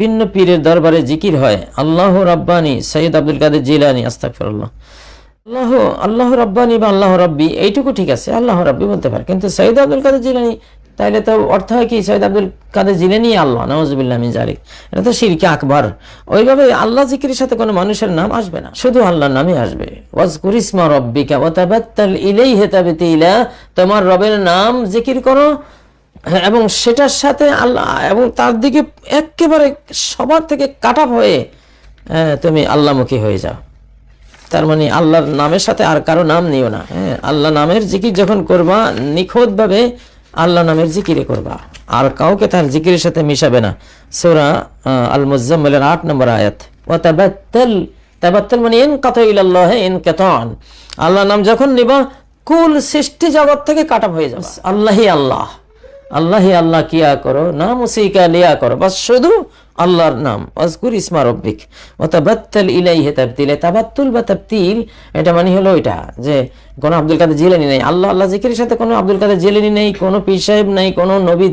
বিভিন্ন পীরের দরবারে জিকির হয়। আল্লাহ রাব্বানি, সৈয়দ আব্দুল কাদের জিলানি, আস্তাগফিরুল্লাহ। আল্লাহ আল্লাহ রাব্বানি বা আল্লাহ রাব্বি, এইটুকু ঠিক আছে, আল্লাহ রাব্বি বলতে পারে। কিন্তু সৈয়দ আব্দুল কাদের জিলানি, তাইলে তো অর্থ হয় কি, সৈয়দ আব্দুল কাদের জিলানি আল্লাহ নওয়াজবিল্লাহ জালিক এটা তো শিরকে আকবর। ওইভাবে আল্লাহ জিকিরের সাথে কোনো মানুষের নাম আসবে না, শুধু আল্লাহর নামই আসবে। ওয়াজকুর ইসমা রব্বিকা ওয়া তাবাত্তাল ইলাইহি তাবতিলা, তোমার রবের নাম জিকির করো হ্যাঁ, এবং সেটার সাথে আল্লাহ এবং তার দিকে একেবারে সবার থেকে কাট হয়ে হ্যাঁ, তুমি আল্লাহমুখী হয়ে যাও। তার মানে আল্লাহর নামের সাথে আর কারও নাম নিও না হ্যাঁ আল্লাহ নামের জিকির যখন করবা নিখুঁতভাবে আল্লাহ নামের জিকিরে করবা। আর কাউকে তার জিকিরের সাথে মিশাবে না। সোরা আল মুজাম্মিলের আট নম্বর আয়াত ও তাবাত্তাল তাবাত্তাল মানে ইন কাত ইলাল্লাহ ইন কাতান। আল্লাহ নাম যখন নিবা কুল সৃষ্টি জগৎ থেকে কাটা হয়ে যাবে। আল্লাহি আল্লাহ। আল্লাহি আল্লাহ কিয়া করো? নাম উসিকা লিয়া করো। বাস শুধু আল্লাহর নাম। অজকুর ইসমা রব্বিক। ও তাবাত্তাল ইলাইহি তাবাত্তুল বা তাবতিল, এটা মানে হলো ওইটা, যে কোনো আব্দুল কাদের জিলানি নেই। আল্লাহ আল্লাহ জিকিরের সাথে কোনো আব্দুল কাদের জিলানি নেই, কোনো পীর সাহেব নেই, কোনো নবী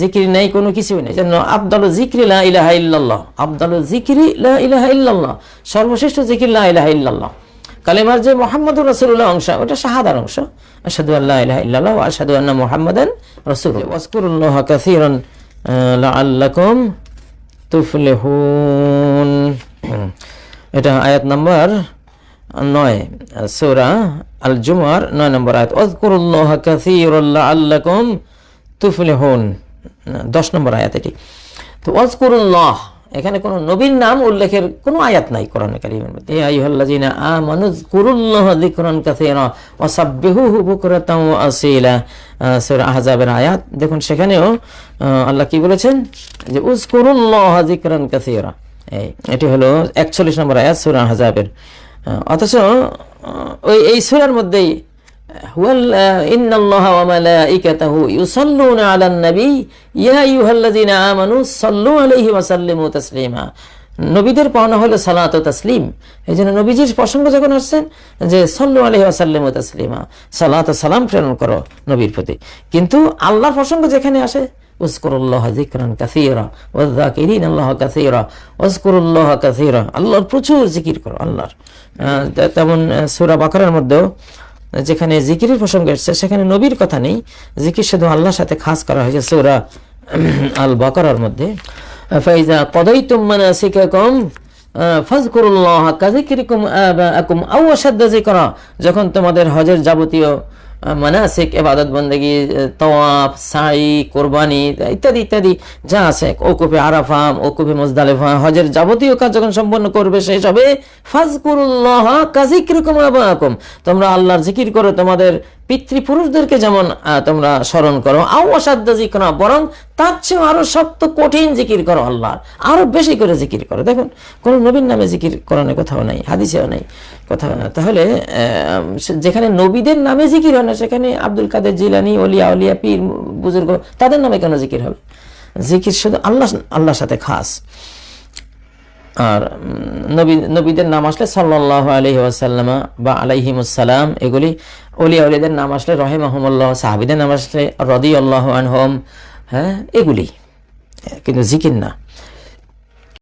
জিকির নেই, কোনো কিছুই নেই। আব্দাল জিক্রি লা ইলাহা ইল্লাল্লাহ। আব্দাল জিক্রি লা ইলাহা ইল্লাল্লাহ। সর্বশ্রেষ্ঠ জিকির লা ইলাহা ইল্লাল্লাহ। কালেমার যে মোহাম্মদুর রসুল্লাহ অংশ ওটা শাহাদার অংশ। আসাদু আল্লাহ ইল্লাল্লাহ আসাদু আন্না মুহাম্মাদান রসুল ওয়াজকুরুল্লাহ কাসীরান লাআল্লাকুম তুফলিহুন। এটা আয়াত নাম্বার নয় সূরা আল জুমার নয় নম্বর আয়াত। ওয়াজকুরুল্লাহ কাসীরান লাআল্লাকুম তুফলিহুন। দশ নম্বর আয়াত এটি। তো ওয়াজকুরুল্লাহ এখানে কোনো নবীর নাম উল্লেখের কোনো আয়াত নাই কোরআনে কারিমের মধ্যে। আইয়ুহাল্লাযীনা আমানু যকুরুল্লাহ যিকরান কাসীরা ওয়া সাব্বিহুহু বুকরাতাও ওয়া আসীলা। সূরা আহজাবের আয়াত। দেখুন সেখানেও আল্লাহ কি বলেছেন? যে উযকুরুল্লাহ যিকরান কাসীরা। এই এটি হলো 41 নম্বর আয়াত সূরা আহজাবের। আহ, অথচ ওই এই সূরার মধ্যেই ইন আল্লাহ ওয়া মালাইকাতাহু ইউসাল্লুনা আলান নবী। ইয়া আইয়ুহাল্লাযীনা আমানু সাল্লু আলাইহি ওয়া সাল্লিমু তাসলিমা। নবীদের পাওনা হলো সালাত ও তাসলিম। এই জন্য নবীজির প্রসঙ্গ যখন আসছেন যে সল্লু আলহি আসাল্লাম ও তাসলিমা, সালাত ও সালাম প্রেরণ করো নবীর প্রতি। কিন্তু আল্লাহর প্রসঙ্গ যেখানে আসে উস্করুল্লাহ জিকরান কাসিরা ওয়াজাকিরিন আল্লাহ কাসিরা উস্করুল্লাহ কাসিরা, আল্লাহর প্রচুর জিকির করো, আল্লাহর। তেমন সুরা বাকরার মধ্যেও যেখানে জিকিরের প্রসঙ্গ এসছে, সেখানে নবীর কথা নেই। জিকির শুধু আল্লাহর সাথে খাস করা হয়েছে সৌরা আল বকরার মধ্যে। ফাইজা কদাইতুম মানাসিকাকুম ফাজকুরুল্লাহ কাযিকরিকুম আউ আও যে করা যখন তোমাদের হজের যাবতীয় মানাসিক এবাদত বন্দেগি তওয়াফ সাই, কোরবানি, ইত্যাদি ইত্যাদি যা আছে। ওকুফে আরাফাম ওকুফে মুজদালিফা, হজের যাবতীয় কাজ যখন সম্পন্ন করবে সেই সবে ফাজকুরুল্লাহ কাজিকরকম আবাকুম। তোমরা আল্লাহর জিকির করো, তোমাদের পিতৃপুরুষদেরকে যেমন তোমরা স্মরণ করো, আও অসাধ্য জিকরা বরং তার চেয়েও আরও শক্ত, কঠিন জিকির করো আল্লাহর। আরও বেশি করে জিকির করো। দেখুন, কোন নবীর নামে জিকির কোরআনে কোথাও নাই, হাদিসেও নাই, কোথাও না তাহলে যেখানে নবীদের নামে জিকির হয় না, সেখানে আব্দুল কাদের জিলানি, অলিয়া অলিয়া, পীর, বুজুর্গ, তাদের নামে কেন জিকির হবে? জিকির শুধু আল্লাহ, আল্লাহর সাথে খাস। আর নবী, নবীদের নাম আসলে সাল্লাহ আলহি আসাল্লামা বা আলাইহিমুসালাম এগুলি অলিয়া উলিয়াদের নাম আসলে রহেমাহমুল্লাহ, সাহাবিদের নাম আসলে রদি আল্লাহ আনহম হ্যাঁ এগুলি। কিন্তু জিকির না।